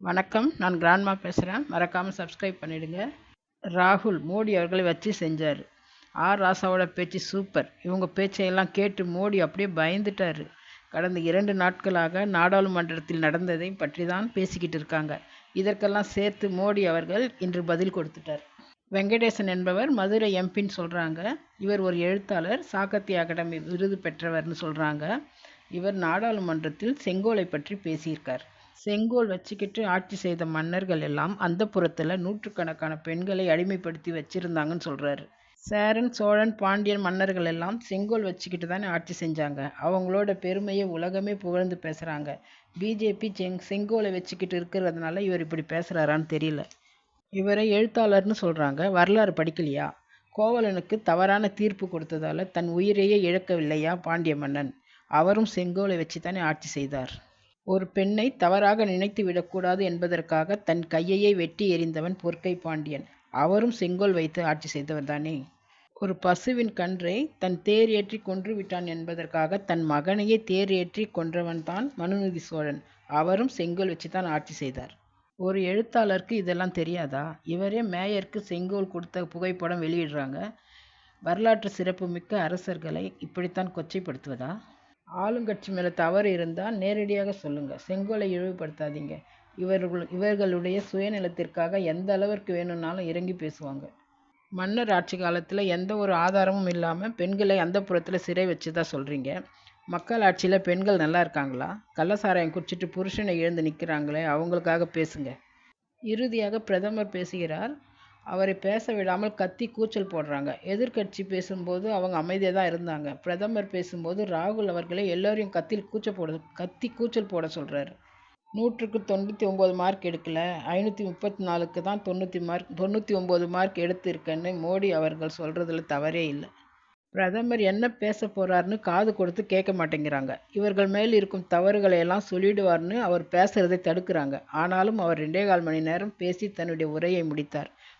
வணக்கம். நான் கிராண்ட்மா பேசுகிறேன் மறக்காமல் சப்ஸ்கிரைப் பண்ணிடுங்க. ராகுல் மோடி அவர்களை வச்சு செஞ்சார். ஆர். ராசாவோட பேச்சு சூப்பர் இவங்க பேச்சையெல்லாம் கேட்டு மோடி அப்படியே பயந்துட்டார். கடந்த இரண்டு நாட்களாக நாடாளுமன்றத்தில் நடந்ததை பற்றி தான் பேசிக்கிட்டு இருக்காங்க. இதற்கெல்லாம் சேர்த்து மோடி அவர்கள் இன்று பதில் கொடுத்துட்டார். வெங்கடேசன் என்பவர் மதுரை எம்பின்னு சொல்கிறாங்க இவர் ஒரு எழுத்தாளர் சாகித்ய அகாடமி விருது பெற்றவர்னு சொல்கிறாங்க இவர் நாடாளுமன்றத்தில் செங்கோலை பற்றி பேசியிருக்கார். செங்கோல் வச்சுக்கிட்டு ஆட்சி செய்த மன்னர்கள் எல்லாம் அந்த புறத்தில் நூற்றுக்கணக்கான பெண்களை அடிமைப்படுத்தி வச்சிருந்தாங்கன்னு சொல்கிறாரு சேரன் சோழன் பாண்டியன் மன்னர்கள் எல்லாம் செங்கோல் வச்சுக்கிட்டு தானே ஆட்சி செஞ்சாங்க. அவங்களோட பெருமையை உலகமே புகழ்ந்து பேசுகிறாங்க பிஜேபி செங் செங்கோலை வச்சுக்கிட்டு இருக்கிறதுனால இவர் இப்படி பேசுகிறாரான்னு தெரியல. இவரை எழுத்தாளர்னு சொல்கிறாங்க வரலாறு படிக்கலையா? கோவலனுக்கு தவறான தீர்ப்பு கொடுத்ததால தன் உயிரையே இழக்கவில்லையா பாண்டிய மன்னன்? அவரும் செங்கோலை வச்சு தானே ஆட்சி செய்தார். ஒரு பெண்ணை தவறாக நினைத்து விடக்கூடாது என்பதற்காக தன் கையையே வெட்டி எறிந்தவன் பொற்கை பாண்டியன். அவரும் செங்கோல் வைத்து ஆட்சி செய்தவர் தானே ஒரு பசுவின் கன்றை தன் தேர் ஏற்றி கொன்று விட்டான் என்பதற்காக தன் மகனையே தேர் ஏற்றி கொன்றவன் தான் மனுநீதி சோழன். அவரும் செங்கோல் வச்சு தான் ஆட்சி செய்தார். ஒரு எழுத்தாளருக்கு இதெல்லாம் தெரியாதா? இவரே மேயருக்கு செங்கோல் கொடுத்த புகைப்படம் வெளியிடுறாங்க. வரலாற்று சிறப்புமிக்க அரசர்களை இப்படித்தான் கொச்சைப்படுத்துவதா? ஆளுங்கட்சி மேலே தவறு இருந்தால் நேரடியாக சொல்லுங்கள் செங்கோலை இழிவுபடுத்தாதீங்க. இவர்கள் இவர்களுடைய சுயநலத்திற்காக எந்த அளவிற்கு வேணும்னாலும் இறங்கி பேசுவாங்க. மன்னர் ஆட்சி காலத்தில் எந்த ஒரு ஆதாரமும் இல்லாமல் பெண்களை அந்த புறத்தில் சிறை வச்சு தான் சொல்கிறீங்க மக்கள் ஆட்சியில் பெண்கள் நல்லா இருக்காங்களா? கள்ளசாராயம் குடிச்சிட்டு புருஷனை எழுந்து நிற்கிறாங்களே அவங்களுக்காக பேசுங்க. இறுதியாக பிரதமர் பேசுகிறார் அவரை பேச விடாமல் கத்தி கூச்சல் போடுறாங்க. எதிர்கட்சி பேசும்போது அவங்க அமைதியாக தான் இருந்தாங்க. பிரதமர் பேசும்போது ராகுல் அவர்களை எல்லோரையும் கத்தில் கூச்சல் போட கத்தி கூச்சல் போட சொல்கிறாரு நூற்றுக்கு தொண்ணூற்றி ஒம்பது மார்க் எடுக்கல. ஐநூற்றி முப்பத்தி நாலுக்கு தான் தொண்ணூற்றி மார்க் தொண்ணூற்றி ஒம்பது மார்க் எடுத்திருக்கேன்னு மோடி அவர்கள் சொல்கிறதுல தவறே இல்லை. பிரதமர் என்ன பேச போகிறாருன்னு காது கொடுத்து கேட்க மாட்டேங்கிறாங்க. இவர்கள் மேல் இருக்கும் தவறுகளை எல்லாம் சொல்லிடுவார்னு அவர் பேசுகிறதை தடுக்கிறாங்க. ஆனாலும் அவர் ரெண்டே கால் மணி நேரம் பேசி தன்னுடைய உரையை முடித்தார்.